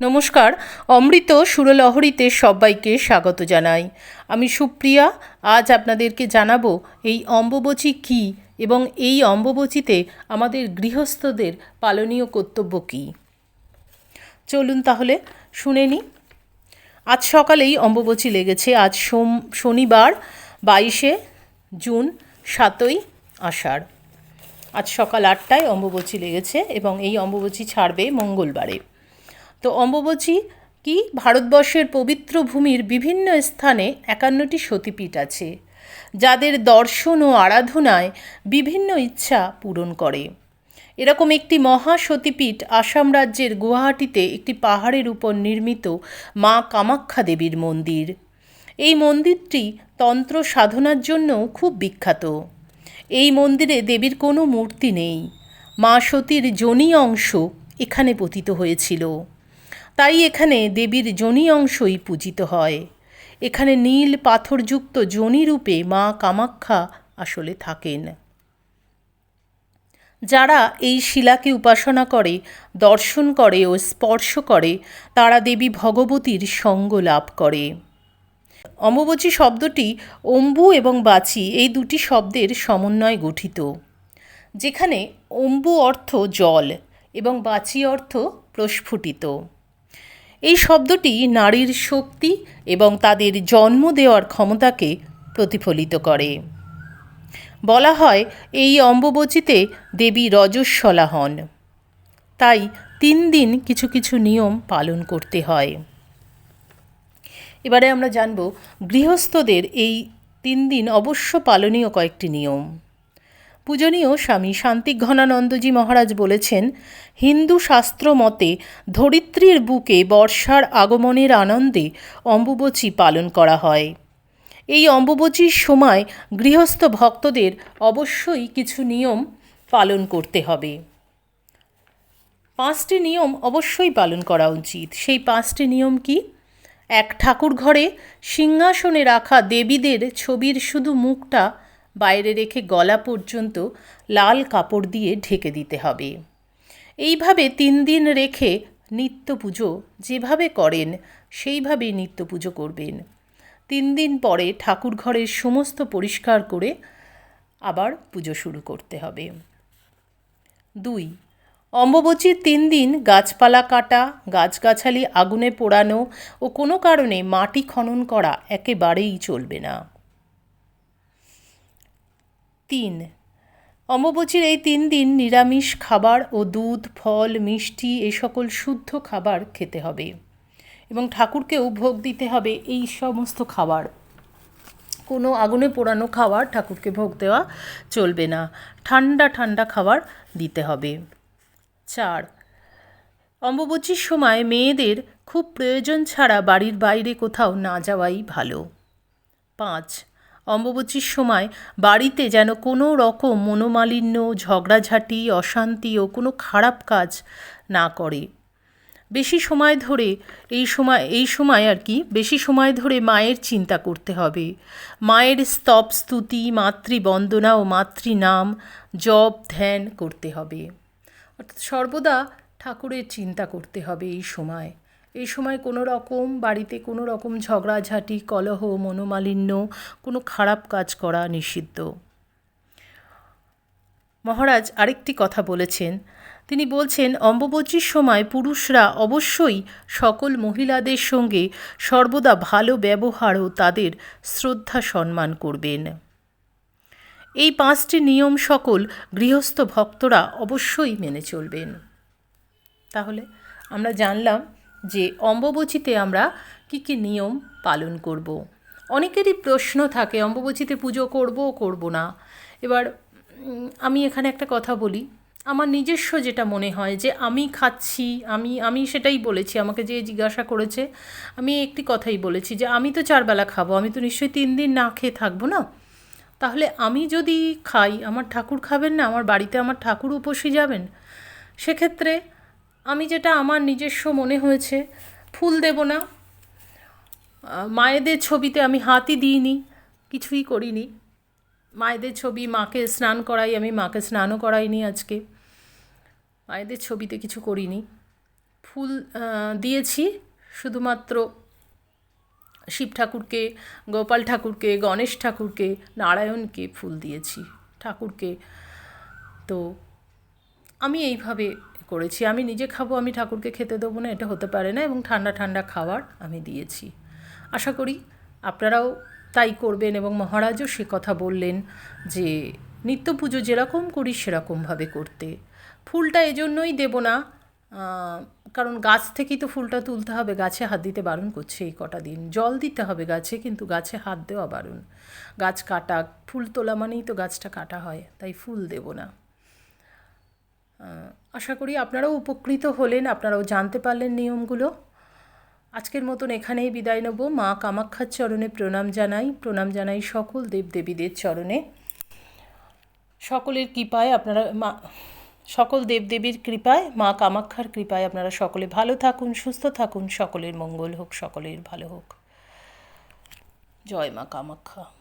নমস্কার, অমৃত সুরলহরীতে সবাইকে স্বাগত জানাই। আমি সুপ্রিয়া, আজ আপনাদেরকে জানাব এই অম্বুবচী কী এবং এই অম্বুবচীতে আমাদের গৃহস্থদের পালনীয় কর্তব্য কী। চলুন তাহলে শুনে নিই। আজ সকালেই অম্বুবচী লেগেছে, আজ সোম, শনিবার, বাইশে জুন, সাতই আষাঢ়। আজ সকাল আটটায় অম্বুবচী লেগেছে এবং এই অম্বুবচী ছাড়বে মঙ্গলবারে। তো অম্বুবচী কি? ভারতবর্ষের পবিত্র ভূমির বিভিন্ন স্থানে একান্নটি সতীপীঠ আছে, যাদের দর্শন ও আরাধনায় বিভিন্ন ইচ্ছা পূরণ করে। এরকম একটি মহা সতীপীঠ আসাম রাজ্যের গুয়াহাটিতে একটি পাহাড়ের উপর নির্মিত মা কামাখ্যা দেবীর মন্দির। এই মন্দিরটি তন্ত্র সাধনার জন্যও খুব বিখ্যাত। এই মন্দিরে দেবীর কোনো মূর্তি নেই। মা সতীর যোনি অংশ এখানে পতিত হয়েছিল। তাই এখানে দেবীর যোনি অংশই পূজিত হয়। এখানে নীল পাথরযুক্ত যোনি রূপে মা কামাখ্যা আসলে থাকেন। যারা এই শিলাকে উপাসনা করে, দর্শন করে ও স্পর্শ করে, তারা দেবী ভগবতীর সঙ্গ লাভ করে। অম্বুবচী শব্দটি অম্বু এবং বাচি এই দুটি শব্দের সমন্বয়ে গঠিত। যেখানে অম্বু অর্থ জল এবং বাচি অর্থ প্রস্ফুটিত। এই শব্দটি নারীর শক্তি এবং তাদের জন্ম দেওয়ার ক্ষমতাকে প্রতিফলিত করে। বলা হয়, এই অম্বুবচীতে দেবী রজস্বলা হন। তাই তিন দিন কিছু কিছু নিয়ম পালন করতে হয়। এবারে আমরা জানব, গৃহস্থদের এই তিন দিন অবশ্য পালনীয় কয়েকটি নিয়ম। পূজনীয় স্বামী শান্তিঘনানন্দজি মহারাজ বলেছেন, হিন্দু শাস্ত্র মতে ধরিত্রীর বুকে বর্ষার আগমনের আনন্দে অম্বুবচী পালন করা হয়। এই অম্বুবচীর সময় গৃহস্থ ভক্তদের অবশ্যই কিছু নিয়ম পালন করতে হবে। পাঁচটি নিয়ম অবশ্যই পালন করা উচিত। সেই পাঁচটি নিয়ম কি? এক ঠাকুর ঘরে সিংহাসনে রাখা দেবীদের ছবির শুধু মুখটা বাইরে রেখে গলা পর্যন্ত লাল কাপড় দিয়ে ঢেকে দিতে হবে। এইভাবে তিন দিন রেখে নিত্য পুজো যেভাবে করেন, সেইভাবেই নিত্য পুজো করবেন। তিন দিন পরে ঠাকুর ঘরের সমস্ত পরিষ্কার করে আবার পুজো শুরু করতে হবে। দুই, অম্বুবচীর তিন দিন গাছপালা কাটা, গাছগাছালি আগুনে পোড়ানো ও কোনো কারণে মাটি খনন করা একেবারেই চলবে না। তিন। অম্বুবচীর এই তিন দিন নিরামিষ খাবার ও দুধ, ফল, মিষ্টি এ সকল শুদ্ধ খাবার খেতে হবে এবং ঠাকুরকেও ভোগ দিতে হবে এই সমস্ত খাবার। কোনো আগুনে পোড়ানো খাবার ঠাকুরকে ভোগ দেওয়া চলবে না। ঠান্ডা ঠান্ডা খাবার দিতে হবে। চার। অম্বুবচীর সময় মেয়েদের খুব প্রয়োজন ছাড়া বাড়ির বাইরে কোথাও না যাওয়াই ভালো। পাঁচ। অম্বুবচীর সময় বাড়িতে যেন কোনো রকম মনোমালিন্য, ঝগড়াঝাটি, অশান্তি ও কোনো খারাপ কাজ না করে। বেশি সময় ধরে এই সময় এই সময় আর কি, বেশি সময় ধরে মায়ের চিন্তা করতে হবে। মায়ের স্তব স্তুতি, মাতৃবন্দনা ও মাতৃনাম, জপ, ধ্যান করতে হবে। অর্থাৎ সর্বদা ঠাকুরের চিন্তা করতে হবে এই সময়। এই সময় কোনো রকম বাড়িতে কোনো রকম ঝগড়াঝাঁটি, কলহ, মনোমালিন্য, কোনো খারাপ কাজ করা নিষিদ্ধ। মহারাজ আরেকটি কথা বলেছেন। তিনি বলছেন, অম্বুবচীর সময় পুরুষরা অবশ্যই সকল মহিলাদের সঙ্গে সর্বদা ভালো ব্যবহার ও তাদের শ্রদ্ধা সম্মান করবেন। এই পাঁচটি নিয়ম সকল গৃহস্থ ভক্তরা অবশ্যই মেনে চলবেন। তাহলে আমরা জানলাম যে অম্বুবচীতে আমরা কী কী নিয়ম পালন করব। অনেকেরই প্রশ্ন থাকে অম্বুবচীতে পুজো করব করব না। এবার আমি এখানে একটা কথা বলি। আমার নিজস্ব যেটা মনে হয় যে আমি খাচ্ছি, আমি আমি সেটাই বলেছি, আমাকে যে জিজ্ঞাসা করেছে, আমি একটি কথাই বলেছি যে আমি তো চারবেলা খাব, আমি তো নিশ্চয়ই তিন দিন না খেয়ে থাকব না। তাহলে আমি যদি খাই, আমার ঠাকুর খাবেন না, আমার বাড়িতে আমার ঠাকুর উপসী যাবেন? সেক্ষেত্রে আমি যেটা আমার নিজস্ব মনে হয়েছে, ফুল দেব না। মায়েদের ছবিতে আমি হাতই দিইনি, কিছুই করিনি। মায়েদের ছবি মাকে স্নান করাই, আমি মাকে স্নানও করাইনি আজকে। মায়েদের ছবিতে কিছু করিনি। ফুল দিয়েছি শুধুমাত্র শিব ঠাকুরকে, গোপাল ঠাকুরকে, গণেশ ঠাকুরকে, নারায়ণকে ফুল দিয়েছি। ঠাকুরকে তো আমি এইভাবে করেছি। আমি নিজে খাব, আমি ঠাকুরকে খেতে দেবো না, এটা হতে পারে না এবং ঠান্ডা ঠান্ডা খাবার আমি দিয়েছি। আশা করি আপনারাও তাই করবেন এবং মহারাজও সে কথা বললেন যে, নিত্য পুজো যেরকম করি সেরকমভাবে করতে। ফুলটা এজন্যই দেব না কারণ গাছ থেকেই তো ফুলটা তুলতে হবে, গাছে হাত দিতে বারণ করছে এই কটা দিন। জল দিতে হবে গাছে, কিন্তু গাছে হাত দেওয়া বারণ। গাছ কাটা, ফুল তোলা মানেই তো গাছটা কাটা হয়, তাই ফুল দেব না। আশা করি আপনারাও উপকৃত হলেন, আপনারাও জানতে পারলেন নিয়মগুলো। আজকের মতন এখানেই বিদায় নেব। মা কামাক্ষার চরণে প্রণাম জানাই। প্রণাম জানাই সকল দেবদেবীদের চরণে। সকলের কৃপায় আপনারা মা, সকল দেবদেবীর কৃপায়, মা কামাক্ষার কৃপায় আপনারা সকলে ভালো থাকুন, সুস্থ থাকুন। সকলের মঙ্গল হোক, সকলের ভালো হোক। জয় মা কামাক্ষা।